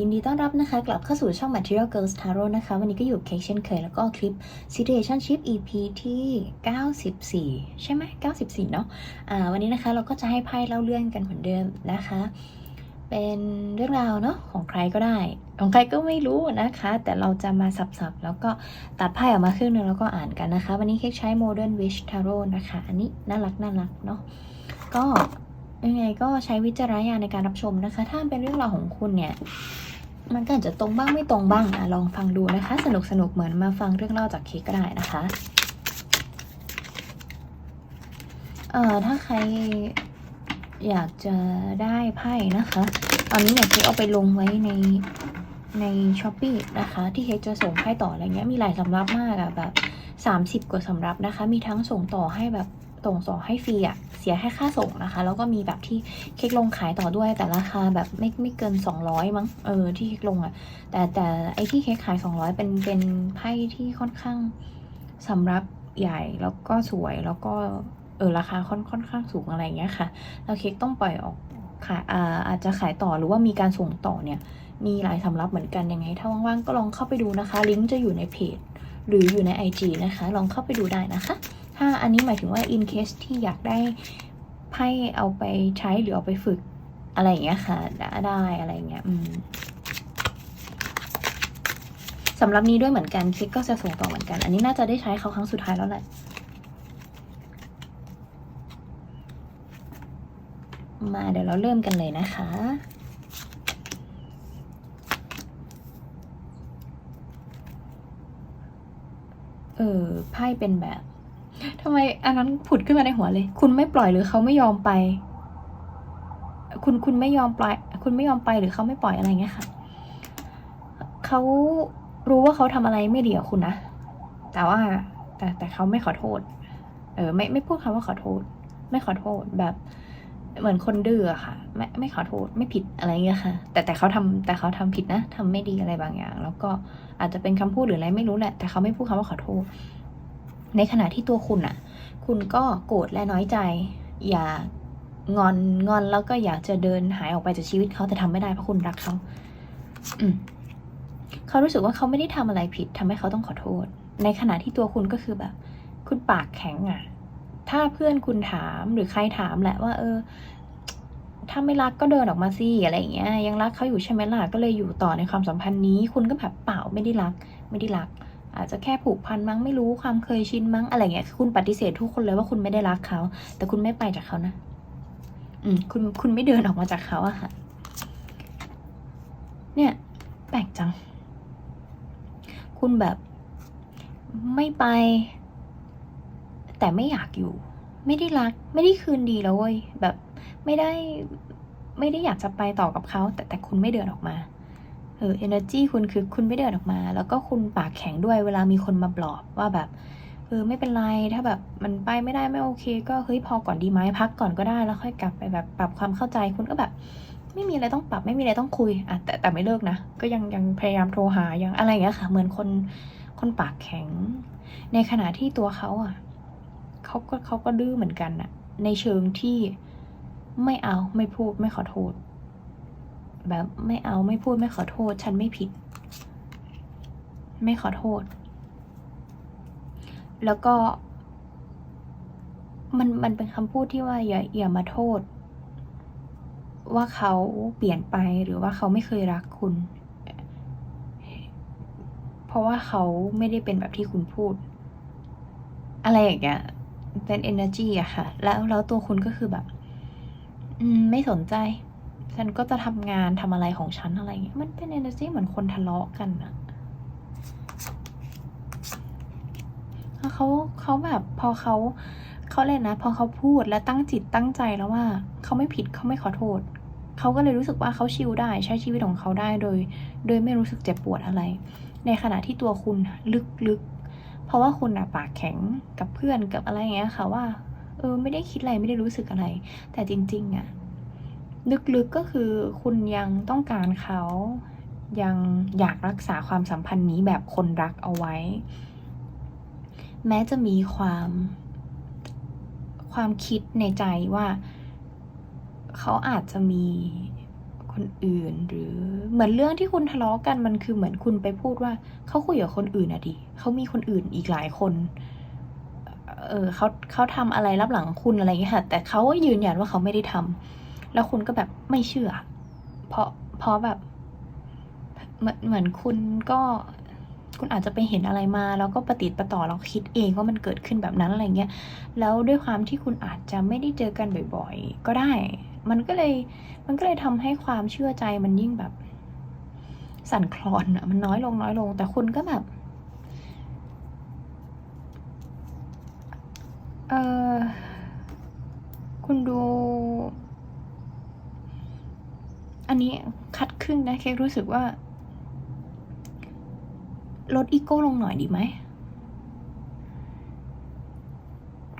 ยินดีต้อนรับนะคะ กลับเข้าสู่ช่อง Material Girls Tarot นะคะ วันนี้ก็อยู่เคเช่นเคย แล้วก็คลิป Situationship EP ที่ 94 ใช่ไหม 94 เนาะอ่าวันนี้นะคะเราก็จะให้ไพ่เล่าเรื่องกันเหมือนเดิมนะคะ เป็นเรื่องราวเนาะของใครก็ได้ ของใครก็ไม่รู้นะคะ แต่เราจะมาสับๆ แล้วก็ตัดไพ่ออกมาครึ่งหนึงแล้วก็อ่านกันนะคะ วันนี้เค้กใช้ Modern Wish Tarot นะคะ อันนี้น่ารักน่ารักเนาะก็ยังไงก็ใช้วิจารณญาณในการรับชมนะคะ ถ้าเป็นเรื่องราวของคุณเนี่ย มันก็อาจจะตรงบ้างไม่ตรงบ้างอะลองฟังดูนะคะ สนุกสนุกเหมือนมาฟังเรื่องเล่าจากเค้กก็ได้นะคะเอ่อถ้าใครอยากจะได้ไพ่นะคะ ตอนนี้เนี่ยเค้กเอาไปลงไว้ในในช้อปปีนะคะ ที่เค้กจะส่งไพ่ต่ออะไรเงี้ยมีหลายสำรับมากอะแบบ 30 กว่าสำรับนะคะ มีทั้งส่งต่อให้แบบส่งต่อให้ฟรีอะ สียแค่ค่าส่งนะคะ แล้วก็มีแบบที่เค้กลงขายต่อด้วยแต่ราคาแบบไม่ไม่เกิน 200 มั้งเออที่เค้กลงอะแต่แต่ไอที่เค้กขาย 200 เป็นเป็นไพ่ที่ค่อนข้างสำรับใหญ่แล้วก็สวยแล้วก็เออราคาค่อนค่อนข้างสูงอะไรเงี้ยค่ะ แล้วเค้กต้องปล่อยออกขายอ่าอาจจะขายต่อหรือว่ามีการส่งต่อเนี่ยมีหลายสำรับเหมือนกันยังไง ถ้าว่างๆก็ลองเข้าไปดูนะคะ ลิงก์จะอยู่ในเพจ หรืออยู่ใน IG นะคะ ลองเข้าไปดูได้นะคะ ถ้าอันนี้หมายถึงว่า in case ที่อยากได้ไพ่เอาไปใช้หรือเอาไปฝึกอะไรอย่างเงี้ยค่ะ ได้อะไรอย่างเงี้ย อืมสำหรับนี้ด้วยเหมือนกันคลิกก็จะส่งต่อเหมือนกัน อันนี้น่าจะได้ใช้เขาครั้งสุดท้ายแล้วแหละมาเดี๋ยวเราเริ่มกันเลยนะคะ เออไพ่เป็นแบบ ทำไมอันนั้นผุดขึ้นมาในหัวเลย คุณไม่ปล่อยหรือเขาไม่ยอมไป คุณคุณไม่ยอมปล่อย คุณไม่ยอมไปหรือเขาไม่ปล่อยอะไรเงี้ยค่ะเขารู้ว่าเขาทำอะไรไม่ดีกับคุณนะ แต่ว่า แต่แต่เขาไม่ขอโทษ เออ ไม่ไม่พูดคำว่าขอโทษ ไม่ขอโทษแบบ เหมือนคนดื้อค่ะ ไม่ไม่ขอโทษไม่ผิดอะไรเงี้ยค่ะ แต่แต่เขาทำแต่เขาทำผิดนะทำไม่ดีอะไรบางอย่าง แล้วก็อาจจะเป็นคำพูดหรืออะไรไม่รู้แหละ แต่เขาไม่พูดคำว่าขอโทษ ในขณะที่ตัวคุณอะคุณก็โกรธและน้อยใจ อย่างอนงอนแล้วก็อยากจะเดินหายออกไปจากชีวิตเขาแต่ทำไม่ได้เพราะคุณรักเขาอืมเขารู้สึกว่าเขาไม่ได้ทำอะไรผิดทำให้เขาต้องขอโทษ ในขณะที่ตัวคุณก็คือแบบ คุณปากแข็งอะถ้าเพื่อนคุณถามหรือใครถามแหละว่า เออ ถ้าไม่รักก็เดินออกมาสิอะไรอย่างเงี้ย ยังรักเขาอยู่ใช่ไหมล่ะก็เลยอยู่ต่อในความสัมพันธ์นี้ คุณก็แบบเปล่าไม่ได้รัก ไม่ได้รัก อาจจะแค่ผูกพันมั้งไม่รู้ความเคยชินมั้งอะไรเงี้ยคุณปฏิเสธทุกคนเลยว่าคุณไม่ได้รักเขา แต่คุณไม่ไปจากเขานะ อืมคุณคุณไม่เดินออกมาจากเขาอะค่ะ เนี่ยแปลกจัง คุณแบบไม่ไป แต่ไม่อยากอยู่ ไม่ได้รัก ไม่ได้คืนดีแล้วเว้ยแบบไม่ได้ไม่ได้อยากจะไปต่อกับเขา แต่แต่คุณไม่เดินออกมา เออ energy คุณคือคุณไม่เดินออกมา แล้วก็คุณปากแข็งด้วยเวลามีคนมาปลอบว่าแบบเออไม่เป็นไรถ้าแบบมันไปไม่ได้ไม่โอเค ก็เฮ้ยพอก่อนดีไหมพักก่อนก็ได้แล้วค่อยกลับไปแบบปรับความเข้าใจคุณก็แบบ ไม่มีอะไรต้องปรับไม่มีอะไรต้องคุยอะแต่แต่ไม่เลิกนะ ก็ยังยังพยายามโทรหายังอะไรอย่างเงี้ยค่ะ เหมือนคนคนปากแข็ง ในขณะที่ตัวเขาอะเขาก็เขาก็ดื้อเหมือนกันน่ะ ในเชิงที่ไม่เอาไม่พูดไม่ขอโทษ แบบไม่เอาไม่พูดไม่ขอโทษ ฉันไม่ผิด ไม่ขอโทษ แล้วก็ มันมันเป็นคำพูดที่ว่าอย่าอย่ามาโทษ ว่าเขาเปลี่ยนไปหรือว่าเขาไม่เคยรักคุณ เพราะว่าเขาไม่ได้เป็นแบบที่คุณพูด อะไรอย่างเงี้ยเป็น energy อะค่ะ แล้วแล้วตัวคุณก็คือแบบ อืม ไม่สนใจ ฉันก็จะทำงานทำอะไรของฉันอะไรเงี้ย มันเป็น energy เหมือนคนทะเลาะกันอะแล้วเขาเขาแบบพอเขาเขาเลยนะ พอเขาพูดและตั้งจิตตั้งใจแล้วว่า เขาไม่ผิดเขาไม่ขอโทษ เขาก็เลยรู้สึกว่าเขาชิลได้ใช้ชีวิตของเขาได้โดย โดยไม่รู้สึกเจ็บปวดอะไร ในขณะที่ตัวคุณลึกๆ เพราะว่าคุณอะปากแข็งกับเพื่อนกับอะไรเงี้ยค่ะว่า เออไม่ได้คิดอะไรไม่ได้รู้สึกอะไร แต่จริง ๆอะ ลึกๆก็คือคุณยังต้องการเขายังอยากรักษาความสัมพันธ์นี้แบบคนรักเอาไว้ แม้จะมีความความคิดในใจว่า เขาอาจจะมีคนอื่นหรือเหมือนเรื่องที่คุณทะเลาะกันมันคือเหมือนคุณไปพูดว่า เขาคุยกับคนอื่นอะดิเขามีคนอื่นอีกหลายคน เออเขาเขาทำอะไรรับหลังคุณอะไรอย่างเงี้ยแต่เขาก็ยืนยันว่าเขาไม่ได้ทำ แล้วคุณก็แบบไม่เชื่อ เพราะเพราะแบบ เหมือนเหมือนคุณก็คุณอาจจะไปเห็นอะไรมา แล้วก็ประติประต่อแล้วคิดเองว่ามันเกิดขึ้นแบบนั้นอะไรเงี้ยแล้วด้วยความที่คุณอาจจะไม่ได้เจอกันบ่อย ๆ ก็ได้ มันก็เลยมันก็เลยทำให้ความเชื่อใจมันยิ่งแบบ สั่นคลอนอะมันน้อยลงน้อยลง แต่คุณก็แบบเออคุณดู อันนี้คัดครึ่งนะเค้กรู้สึกว่า ลดอีโก้ลงหน่อยดีไหม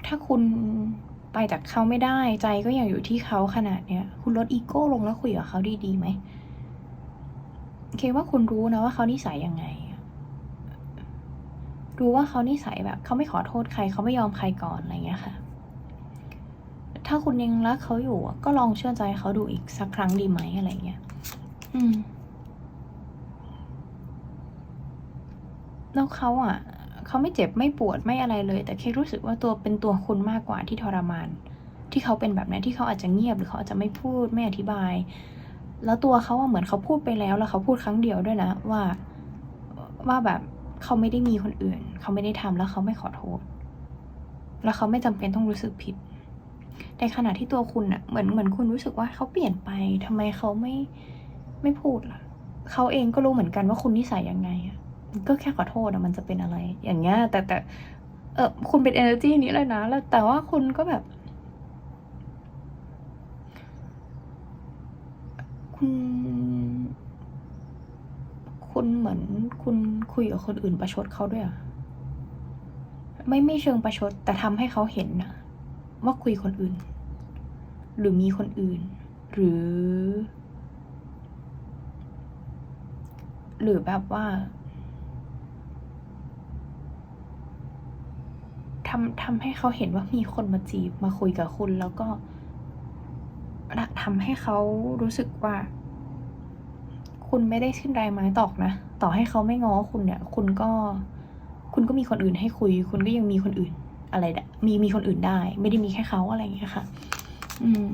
ถ้าคุณไปจากเขาไม่ได้ใจก็ยังอยู่ที่เขาขนาดเนี้ย คุณลดอีโก้ลงแล้วคุยกับเขาดีๆไหมเคว่าคุณรู้นะว่าเขานิสัยยังไง รู้ว่าเขานิสัยแบบ เขาไม่ขอโทษใคร เขาไม่ยอมใครก่อนอะไรเงี้ยค่ะ ถ้าคุณยังรักเขาอยู่ก็ลองเชื่อใจเขาดูอีกสักครั้งดีไหมอะไรเงี้ย อืม แล้วเขาอะเขาไม่เจ็บไม่ปวดไม่อะไรเลย แต่แค่รู้สึกว่าตัวเป็นตัวคุณมากกว่าที่ทรมาน ที่เขาเป็นแบบนั้ที่เขาอาจจะเงียบหรือเขาอาจจะไม่พูดไม่อธิบาย แล้วตัวเขาอะเหมือนเขาพูดไปแล้ว แล้วเขาพูดครั้งเดียวด้วยนะว่าว่าแบบเขาไม่ได้มีคนอื่น เขาไม่ได้ทำแล้วเขาไม่ขอโทษ แล้วเขาไม่จำเป็นต้องรู้สึกผิด ในขณะที่ตัวคุณอะเหมือนเหมือนคุณรู้สึกว่าเขาเปลี่ยนไปทำไมเขาไม่ไม่พูดล่ะเขาเองก็รู้เหมือนกันว่าคุณนิสัยยังไงอะก็แค่ขอโทษอะมันจะเป็นอะไร อย่างเงี้ยแต่แต่เออคุณเป็น energy นี้เลยนะแล้วแต่ว่าคุณก็แบบ คุณคุณเหมือนคุณคุยกับคนอื่นประชดเขาด้วยอะไม่ไม่เชิงประชด แต่ทำให้เขาเห็นนะ ว่าคุยคนอื่น หรือมีคนอื่น หรือ หรือแบบว่าทำทำให้เขาเห็นว่ามีคนมาจีบมาคุยกับคุณแล้วก็ทำให้เขารู้สึกว่า คุณไม่ได้ขึ้นรายไม้ตอกนะ ต่อให้เขาไม่ง้อคุณเนี่ย คุณก็ คุณก็มีคนอื่นให้คุย คุณก็ยังมีคนอื่น อะไรมีมีคนอื่นได้ ไม่ได้มีแค่เขาอะไรอย่างเงี้ยค่ะ อืม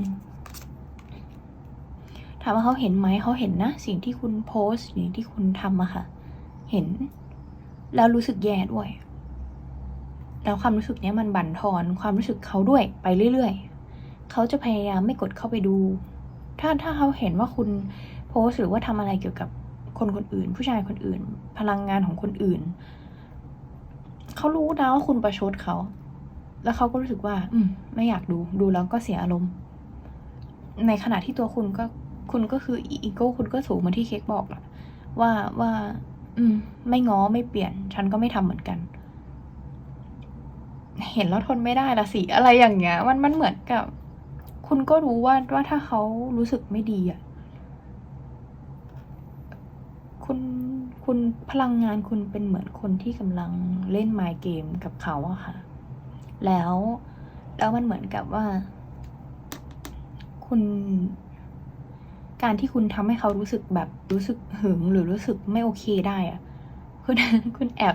ถามว่าเขาเห็นไหมเขาเห็นนะสิ่งที่คุณโพสต์สิ่งที่คุณทำอะค่ะ เห็น แล้วรู้สึกแย่ด้วย แล้วความรู้สึกเนี้ยมันบั่นทอนความรู้สึกเขาด้วยไปเรื่อยๆเขาจะพยายามไม่กดเข้าไปดู ถ้าถ้าเขาเห็นว่าคุณโพสหรือว่าทำอะไรเกี่ยวกับคนคนอื่น ผู้ชายคนอื่น พลังงานของคนอื่น เขารู้นะว่าคุณประชดเขา แล้วเขาก็รู้สึกว่า อืมไม่อยากดูดูแล้วก็เสียอารมณ์ ในขณะที่ตัวคุณก็คุณก็คืออีโก้คุณก็สูงเหมือนที่เค้กบอกแหละว่าว่า อืม ไม่ง้อไม่เปลี่ยน ฉันก็ไม่ทำเหมือนกัน เห็นแล้วทนไม่ได้ละสิอะไรอย่างเงี้ย มันมันเหมือนกับ คุณก็รู้ว่าว่าถ้าเขารู้สึกไม่ดีอะคุณคุณพลังงานคุณเป็นเหมือนคนที่กำลังเล่นไมล์เกมกับเขาอะค่ะ แล้วแล้วมันเหมือนกับว่า คุณ การที่คุณทำให้เขารู้สึกแบบรู้สึกหึงหรือรู้สึกไม่โอเคได้อะคุณคุณแอบ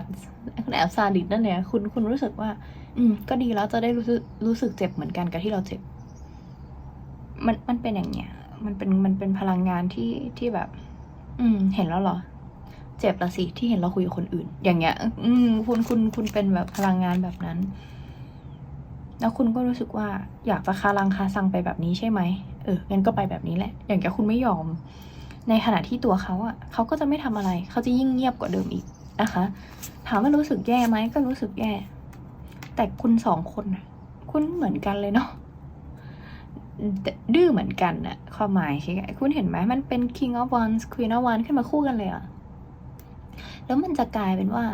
คุณแอบซาดิสนั่นเนี่ยคุณคุณรู้สึกว่า อืม ก็ดีแล้วจะได้รู้สึกรู้สึกเจ็บเหมือนกันกับที่เราเจ็บ มันมันเป็นอย่างเงี้ยมันเป็นมันเป็นพลังงานที่ที่แบบ อืม เห็นแล้วเหรอ เจ็บละสิที่เห็นเราคุยกับคนอื่น อย่างเงี้ย อืม คุณคุณคุณเป็นแบบพลังงานแบบนั้น แล้วคุณก็รู้สึกว่าอยากจะคารังคาซังไปแบบนี้ใช่ไหมเอองั้นก็ไปแบบนี้แหละ อย่างแกคุณไม่ยอม ในขณะที่ตัวเขาอะเขาก็จะไม่ทำอะไร เขาจะยิ่งเงียบกว่าเดิมอีกนะคะ ถามว่ารู้สึกแย่ไหมก็รู้สึกแย่ แต่คุณสองคนน่ะคุณเหมือนกันเลยเนาะดื้อเหมือนกันน่ะความหมายใช่ไหมคุณเห็นไหมมันเป็น king of wands queen of wands ขึ้นมาคู่กันเลยอะแล้วมันจะกลายเป็นว่า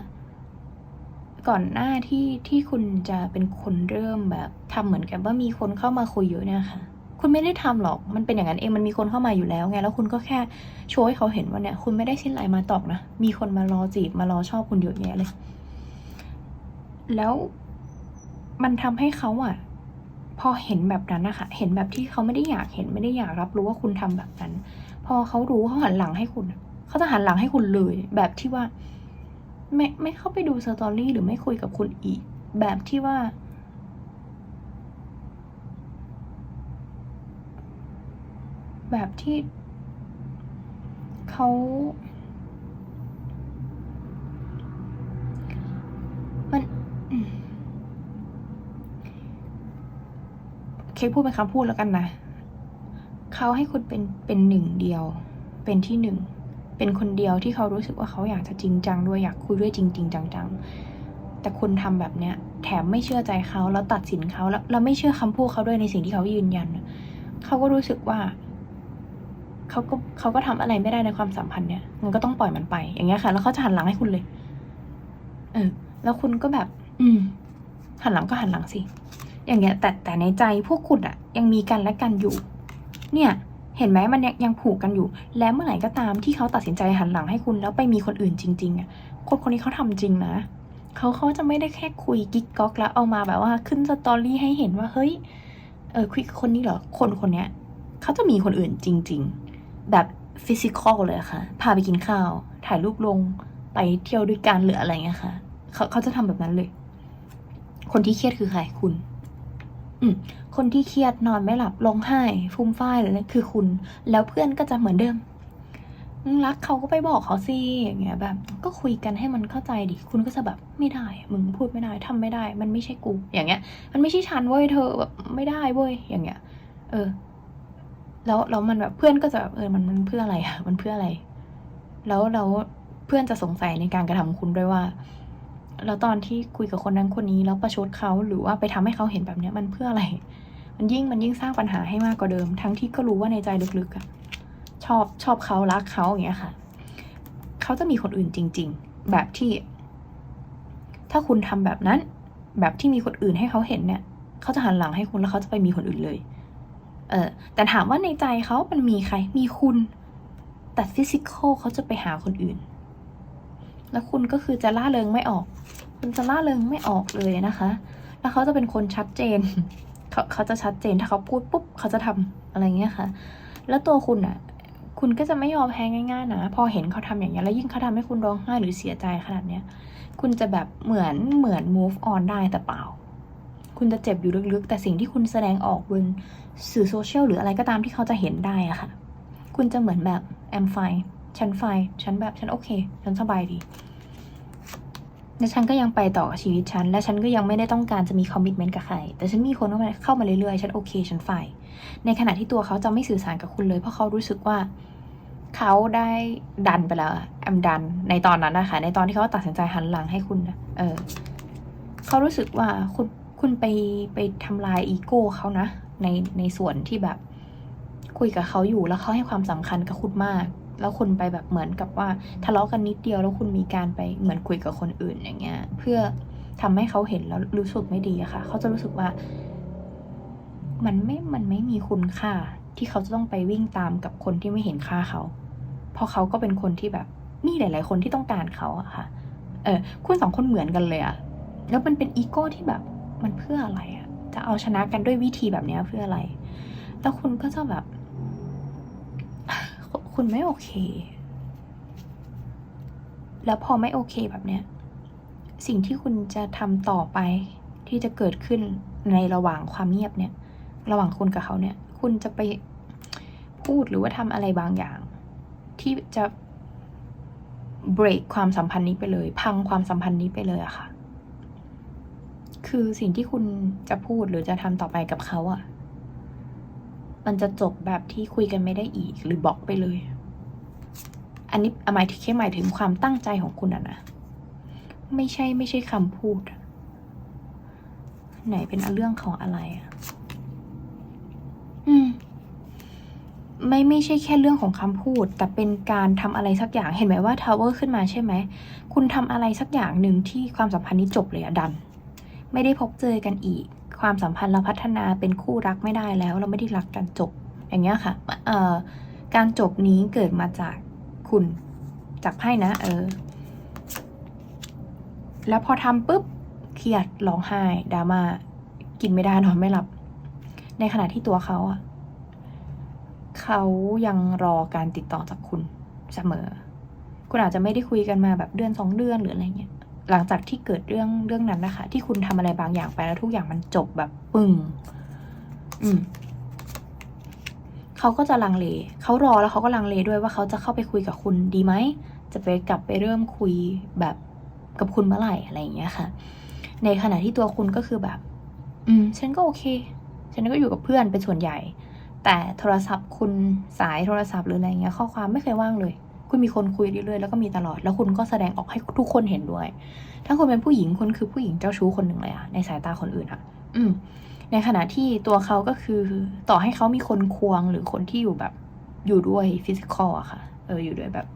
ก่อนหน้าที่ที่คุณจะเป็นคนเริ่มแบบทำเหมือนกับว่ามีคนเข้ามาคุยเยอะเนี่ยค่ะ คุณไม่ได้ทำหรอก มันเป็นอย่างนั้นเอง มันมีคนเข้ามาอยู่แล้วไง แล้วคุณก็แค่โชว์ให้เขาเห็นว่าเนี่ย คุณไม่ได้สิ้นลายมาตอกนะ มีคนมารอจีบมารอชอบคุณเยอะแยะเลย แล้วมันทำให้เขาอะพอเห็นแบบนั้นนะคะเห็นแบบที่เขาไม่ได้อยากเห็นไม่ได้อยากรับรู้ว่าคุณทำแบบนั้น พอเขารู้เขาหันหลังให้คุณ เขาจะหันหลังให้คุณเลย แบบที่ว่า ไม่ไม่เข้าไปดูสตอรี่หรือไม่คุยกับคุณอีก แบบที่ว่า แบบที่เขามันเคพูดเป็นคำพูดแล้วกันนะ เขาให้คุณเป็นเป็นหนึ่งเดียว เป็นที่หนึ่ง เป็นคนเดียวที่เขารู้สึกว่าเขาอยากจะจริงจังด้วยอยากคุยด้วยจริงจริงจังๆ แต่คุณทำแบบเนี้ยแถมไม่เชื่อใจเขาแล้วตัดสินเขาแล้วเราไม่เชื่อคำพูดเขาด้วยในสิ่งที่เขายืนยัน เขาก็รู้สึกว่าเขาก็เขาก็ทำอะไรไม่ได้ในความสัมพันธ์เนี่ยมันก็ต้องปล่อยมันไป อย่างเงี้ยค่ะ แล้วเขาจะหันหลังให้คุณเลย เออ แล้วคุณก็แบบ อืม หันหลังก็หันหลังสิ อย่างเงี้ย แต่แต่ในใจพวกคุณอะยังมีกันและกันอยู่ เนี่ย เห็นไหมมันยังผูกกันอยู่ และเมื่อไหร่ก็ตามที่เขาตัดสินใจหันหลังให้คุณแล้วไปมีคนอื่นจริงๆอะคนคนนี้เขาทำจริงนะเขาเขาจะไม่ได้แค่คุยกิ๊กก๊อกแล้วเอามาแบบว่าขึ้นสตอรี่ให้เห็นว่าเฮ้ยเออคุยคนนี้เหรอคนคนเนี้ยเขาจะมีคนอื่นจริง ๆ แบบฟิสิกอลเลยค่ะ พาไปกินข้าว ถ่ายรูปลงไปเที่ยวด้วยกันหรืออะไรเงี้ยค่ะเขาเขาจะทำแบบนั้นเลย คนที่เครียดคือใครคุณ คนที่เครียดนอนไม่หลับร้องไห้ฟุ่มฟ่ายอะไรคือคุณ แล้วเพื่อนก็จะเหมือนเดิมรักเขาก็ไปบอกเขาสิอย่างเงี้ยแบบ ก็คุยกันให้มันเข้าใจดิคุณก็จะแบบไม่ได้ มึงพูดไม่ได้ทำไม่ได้ มันไม่ใช่กู อย่างเงี้ย มันไม่ใช่ฉันเว้ยเธอแบบไม่ได้เว้ยอย่างเงี้ย เออ แล้วแล้วมันแบบเพื่อนก็จะแบบเออมันมันเพื่ออะไรอะมันเพื่ออะไร แล้วแล้วเพื่อนจะสงสัยในการกระทำของคุณด้วยว่า แล้วตอนที่คุยกับคนนั้นคนนี้แล้วประชดเขาหรือว่าไปทำให้เขาเห็นแบบเนี้ยมันเพื่ออะไร มันยิ่งมันยิ่งสร้างปัญหาให้มากกว่าเดิม ทั้งที่ก็รู้ว่าในใจลึกๆอะชอบชอบเขารักเขาอย่างเงี้ยค่ะ เขาจะมีคนอื่นจริง ๆ แบบที่ ถ้าคุณทำแบบนั้น แบบที่มีคนอื่นให้เขาเห็นเนี่ย เขาจะหันหลังให้คุณแล้วเขาจะไปมีคนอื่นเลย เออ แต่ถามว่าในใจเขามันมีใคร มีคุณ แต่ฟิสิกอลเขาจะไปหาคนอื่น แล้วคุณก็คือจะล่าเริงไม่ออก คุณจะล่าเริงไม่ออกเลยนะคะ แล้วเขาจะเป็นคนชัดเจนเขาเขาจะชัดเจนถ้าเขาพูดปุ๊บเขาจะทำอะไรเงี้ยค่ะ แล้วตัวคุณอะคุณก็จะไม่ยอมแพ้ง่ายๆนะ พอเห็นเขาทำอย่างเงี้ยแล้วยิ่งเขาทำให้คุณร้องไห้หรือเสียใจขนาดเนี้ย คุณจะแบบเหมือนเหมือน move on ได้แต่เปล่า คุณจะเจ็บอยู่ลึกๆ แต่สิ่งที่คุณแสดงออกบนสื่อโซเชียลหรืออะไรก็ตามที่เขาจะเห็นได้อะค่ะ คุณจะเหมือนแบบ I'm fine ฉัน fine ฉันแบบฉันโอเค ฉันสบายดีและฉันก็ยังไปต่อชีวิตฉัน และฉันก็ยังไม่ได้ต้องการจะมีคอมมิชเมนต์กับใคร แต่ฉันมีคนเข้ามาเข้ามาเรื่อยๆ ฉันโอเค ฉันฝ่าย ในขณะที่ตัวเขาจะไม่สื่อสารกับคุณเลย เพราะเขารู้สึกว่า เขาได้ดันไปแล้วแอมดัน ในตอนนั้นนะคะ ในตอนที่เขาตัดสินใจหันหลังให้คุณนะเออ เขารู้สึกว่าคุณคุณไปไปทำลายอีโก้เขานะ ในในส่วนที่แบบ คุยกับเขาอยู่แล้วเขาให้ความสำคัญกับคุณมาก แล้วคุณไปแบบเหมือนกับว่าทะเลาะกันนิดเดียวแล้วคุณมีการไปเหมือนคุยกับคนอื่นอย่างเงี้ย เพื่อทำให้เขาเห็นแล้วรู้สึกไม่ดีอะค่ะ เขาจะรู้สึกว่า มันไม่ มันไม่มีคุณค่า ที่เขาจะต้องไปวิ่งตามกับคนที่ไม่เห็นค่าเขา เพราะเขาก็เป็นคนที่แบบมีหลาย ๆ คนที่ต้องการเขาอะค่ะ เออคุณสองคนเหมือนกันเลยอะแล้วมันเป็นอีโก้ที่แบบมันเพื่ออะไรอะจะเอาชนะกันด้วยวิธีแบบนี้เพื่ออะไร แล้วคุณก็จะแบบ คุณไม่โอเค แล้วพอไม่โอเคแบบเนี้ย สิ่งที่คุณจะทำต่อไปที่จะเกิดขึ้นในระหว่างความเงียบเนี่ย ระหว่างคุณกับเขาเนี่ย คุณจะไปพูดหรือว่าทำอะไรบางอย่าง ที่จะ break ความสัมพันธ์นี้ไปเลย พังความสัมพันธ์นี้ไปเลยอะค่ะ คือสิ่งที่คุณจะพูดหรือจะทำต่อไปกับเขาอะ มันจะจบแบบที่คุยกันไม่ได้อีกหรือบล็อกไปเลย อันนี้หมายถึงแค่หมายถึงความตั้งใจของคุณอะนะ ไม่ใช่ไม่ใช่คำพูด ไหนเป็นเรื่องของอะไรอะอืมไม่ไม่ใช่แค่เรื่องของคำพูด แต่เป็นการทำอะไรสักอย่างเห็นไหมว่าทาวเวอร์ขึ้นมาใช่ไหม คุณทำอะไรสักอย่างหนึ่งที่ความสัมพันธ์นี้จบเลยอะดัน ไม่ได้พบเจอกันอีก ความสัมพันธ์เราพัฒนาเป็นคู่รักไม่ได้แล้ว เราไม่ได้รักกันจบ อย่างเงี้ยค่ะเอ่อการจบนี้เกิดมาจากคุณจากไพ่นะ เออ แล้วพอทำปุ๊บเครียดร้องไห้ดราม่ากินไม่ได้นอนไม่หลับ ในขณะที่ตัวเขาอะเขายังรอการติดต่อจากคุณเสมอ คุณอาจจะไม่ได้คุยกันมาแบบเดือนสองเดือนหรืออะไรเงี้ย หลังจากที่เกิดเรื่องเรื่องนั้นนะคะ ที่คุณทำอะไรบางอย่างไปแล้วทุกอย่างมันจบแบบปึ้งอืมเขาก็จะลังเลเขารอแล้วเขาก็ลังเลด้วยว่าเขาจะเข้าไปคุยกับคุณดีไหมจะไปกลับไปเริ่มคุยแบบกับคุณเมื่อไหร่อะไรอย่างเงี้ยค่ะ ในขณะที่ตัวคุณก็คือแบบ อืม ฉันก็โอเค ฉันก็อยู่กับเพื่อนเป็นส่วนใหญ่ แต่โทรศัพท์คุณสายโทรศัพท์หรืออะไรเงี้ย ข้อความไม่เคยว่างเลย คุณมีคนคุยเรื่อยๆแล้วก็มีตลอด แล้วคุณก็แสดงออกให้ทุกคนเห็นด้วย ถ้าคุณเป็นผู้หญิงคุณคือผู้หญิงเจ้าชู้คนหนึ่งเลยอะในสายตาคนอื่นอะอืม ในขณะที่ตัวเขาก็คือต่อให้เขามีคนควงหรือคนที่อยู่แบบอยู่ด้วยฟิสิกอลอะค่ะ เออ อยู่ด้วยแบบ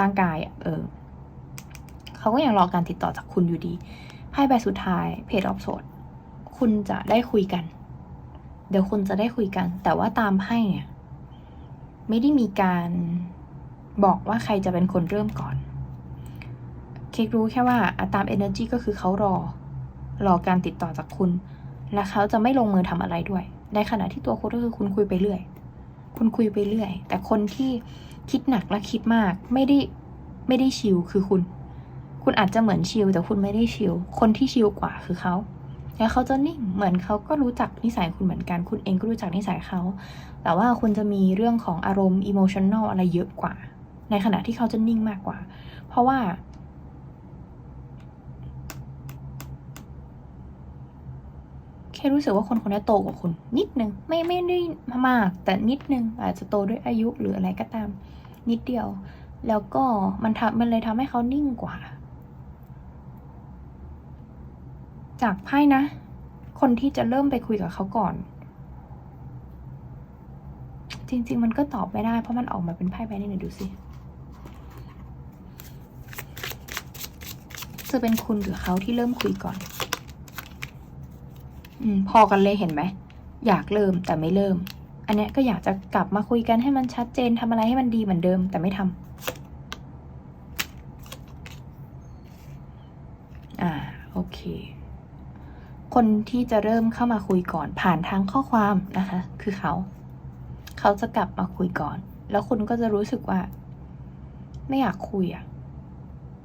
ร่างกายอะเออ เขาก็ยังรอการติดต่อจากคุณอยู่ดีไพ่ใบสุดท้ายเพจออฟโซดคุณจะได้คุยกัน เดี๋ยวคุณจะได้คุยกัน แต่ว่าตามไพ่เนี่ย ไม่ได้มีการ บอกว่าใครจะเป็นคนเริ่มก่อน เค้กรู้แค่ว่าอะตาม energy ก็คือเขารอ รอการติดต่อจากคุณ และเขาจะไม่ลงมือทำอะไรด้วย ในขณะที่ตัวคุณก็คือคุณคุยไปเรื่อย คุณคุยไปเรื่อย แต่คนที่คิดหนักและคิดมากไม่ได้ไม่ได้ชิลคือคุณ คุณอาจจะเหมือนชิลแต่คุณไม่ได้ชิล คนที่ชิลกว่าคือเขาแล้วเขาจะนิ่งเหมือนเขาก็รู้จักนิสัยคุณเหมือนกัน คุณเองก็รู้จักนิสัยเขา แต่ว่าคุณจะมีเรื่องของอารมณ์อิโมชันแนลอะไรเยอะกว่า ในขณะที่เขาจะนิ่งมากกว่า เพราะว่า แค่รู้สึกว่าคนคนนี้โตกว่าคุณ นิดนึง ไม่ไม่ได้มาก แต่นิดนึง อาจจะโตด้วยอายุหรืออะไรก็ตาม นิดเดียว แล้วก็มันทำมันเลยทำให้เขานิ่งกว่า จากไพ่นะ คนที่จะเริ่มไปคุยกับเขาก่อนจริง ๆ มันก็ตอบไม่ได้เพราะมันออกมาเป็นไพ่ใบนี้หน่อยดูสิ จะเป็นคุณหรือเขาที่เริ่มคุยก่อน อืม พอกันเลยเห็นไหม อยากเริ่มแต่ไม่เริ่ม อันเนี้ยก็อยากจะกลับมาคุยกันให้มันชัดเจนทำอะไรให้มันดีเหมือนเดิม แต่ไม่ทำอ่า โอเค คนที่จะเริ่มเข้ามาคุยก่อน ผ่านทางข้อความนะคะ คือเขา เขาจะกลับมาคุยก่อน แล้วคุณก็จะรู้สึกว่า ไม่อยากคุยอะ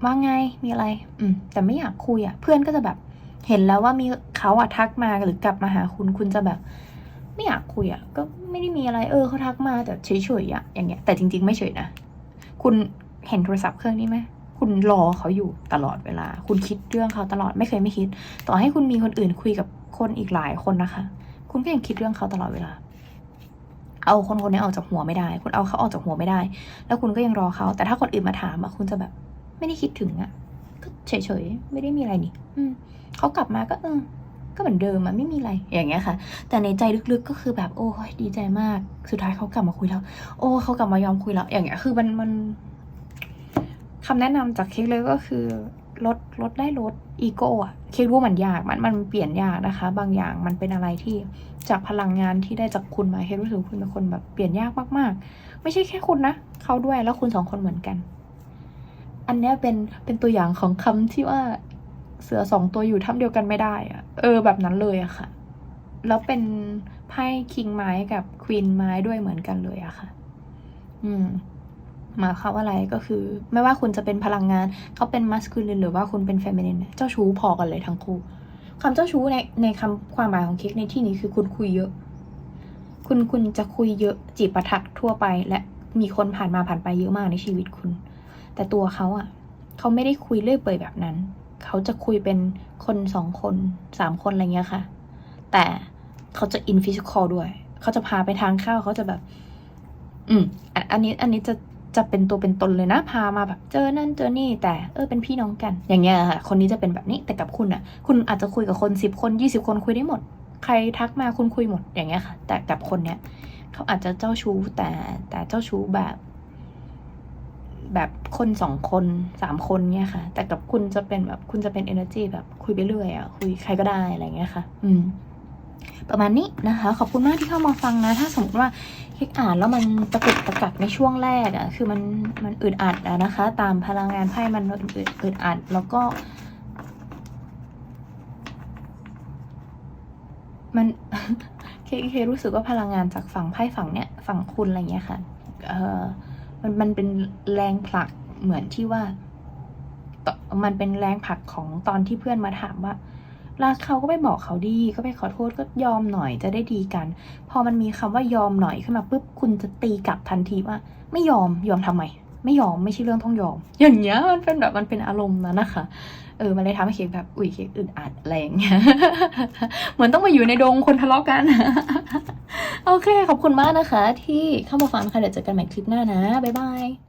ว่าไงมีอะไร อืม แต่ไม่อยากคุยอะเพื่อนก็จะแบบ เห็นแล้วว่ามีเขาอะทักมาหรือกลับมาหาคุณคุณจะแบบ ไม่อยากคุยอะก็ไม่ได้มีอะไรเออเขาทักมาแต่เฉยๆอะอย่างเงี้ยแต่จริง ๆ ไม่เฉยนะคุณเห็นโทรศัพท์เครื่องนี้ไหมคุณรอเขาอยู่ตลอดเวลา คุณคิดเรื่องเขาตลอดไม่เคยไม่คิด ต่อให้คุณมีคนอื่นคุยกับคนอีกหลายคนนะคะ คุณก็ยังคิดเรื่องเขาตลอดเวลา เอาคนคนนี้ออกจากหัวไม่ได้ คุณเอาเขาออกจากหัวไม่ได้ แล้วคุณก็ยังรอเขา แต่ถ้าคนอื่นมาถามอะคุณจะแบบ ไม่ได้คิดถึงอะก็เฉยๆไม่ได้มีอะไรนี่ อืมเขากลับมาก็เออก็เหมือนเดิมอะไม่มีอะไรอย่างเงี้ยค่ะ แต่ในใจลึกๆก็คือแบบโอ้ยดีใจมาก สุดท้ายเขากลับมาคุยแล้ว โอ้เขากลับมายอมคุยแล้ว อย่างเงี้ยคือมันมันคำแนะนำจากเค้กเลยก็คือลดลดได้ลดอีโก้อะเค้กรู้มันยากมันมันเปลี่ยนยากนะคะ บางอย่างมันเป็นอะไรที่จากพลังงานที่ได้จากคุณมาเค้กรู้สึกคุณเป็นคนแบบเปลี่ยนยากมากๆ ไม่ใช่แค่คุณนะเขาด้วยแล้วคุณสองคนเหมือนกัน อันเนี้ยเป็นเป็นตัวอย่างของคำที่ว่าเสือสองตัวอยู่ถ้ำเดียวกันไม่ได้อะเออ แบบนั้นเลยอะค่ะ แล้วเป็นไพ่คิงไม้กับควีนไม้ด้วยเหมือนกันเลยอะค่ะ อืมหมายความว่าอะไรก็คือ ไม่ว่าคุณจะเป็นพลังงานเขาเป็นมัสคูลินหรือว่าคุณเป็นเฟมินินเจ้าชู้พอกันเลยทั้งคู่คำเจ้าชู้ในในคำความหมายของเค้กในที่นี้คือคุณคุยเยอะ คุณคุณจะคุยเยอะจีบประทักทั่วไป และมีคนผ่านมาผ่านไปเยอะมากในชีวิตคุณ แต่ตัวเขาอะเขาไม่ได้คุยเรื่อยเปื่อยแบบนั้น เขาจะคุยเป็นคนสองคนสามคนอะไรเงี้ยค่ะ แต่เขาจะอินฟิสิกอลด้วย เขาจะพาไปทางข้าวเขาจะแบบ อืมอันอันนี้อันนี้จะจะเป็นตัวเป็นตนเลยนะพามาแบบเจอนั่นเจอนี่แต่เออเป็นพี่น้องกัน อย่างเงี้ยค่ะ คนนี้จะเป็นแบบนี้แต่กับคุณอะคุณอาจจะคุยกับคนสิบคนยี่สิบคนคุยได้หมด ใครทักมาคุณคุยหมดอย่างเงี้ยค่ะ แต่กับคนเนี้ยเขาอาจจะเจ้าชู้แต่แต่เจ้าชู้แบบ แบบคนสองคนสามคนเนี่ยค่ะ แต่กับคุณจะเป็นแบบคุณจะเป็น energy แบบคุยไปเรื่อยอะคุยใครก็ได้อะไรเงี้ยค่ะ อืม ประมาณนี้นะคะ ขอบคุณมากที่เข้ามาฟังนะ ถ้าสมมติว่าเค้กอ่านแล้วมันตะกุกตะกักในช่วงแรกอะคือมันมันอึดอัดอะนะคะ ตามพลังงานไพ่มันอึดอึดอัดแล้วก็ มันเคเครู้สึกว่าพลังงานจากฝั่งไพ่ฝั่งเนี้ยฝั่งคุณอะไรเงี้ยค่ะ เออ มันมันเป็นแรงผลักเหมือนที่ว่า มันเป็นแรงผลักของตอนที่เพื่อนมาถามว่ารักเขาก็ไปบอกเขาดี ก็ไปขอโทษก็ยอมหน่อยจะได้ดีกัน พอมันมีคำว่ายอมหน่อยขึ้นมาปุ๊บคุณจะตีกลับทันทีว่า ไม่ยอมยอมทำไม ไม่ยอมไม่ใช่เรื่องต้องยอม อย่างเงี้ยมันเป็นแบบมันเป็นอารมณ์นะนะคะ เออมันเลยทำให้เค้กแบบ อุ้ยเค้กอึดอัดอะไรอย่างเงี้ยเหมือนต้องมาอยู่ในดงคนทะเลาะกัน โอเค ขอบคุณมากนะคะ ที่เข้ามาฟังนะคะเดี๋ยวเจอกันใหม่คลิปหน้านะบ๊ายบาย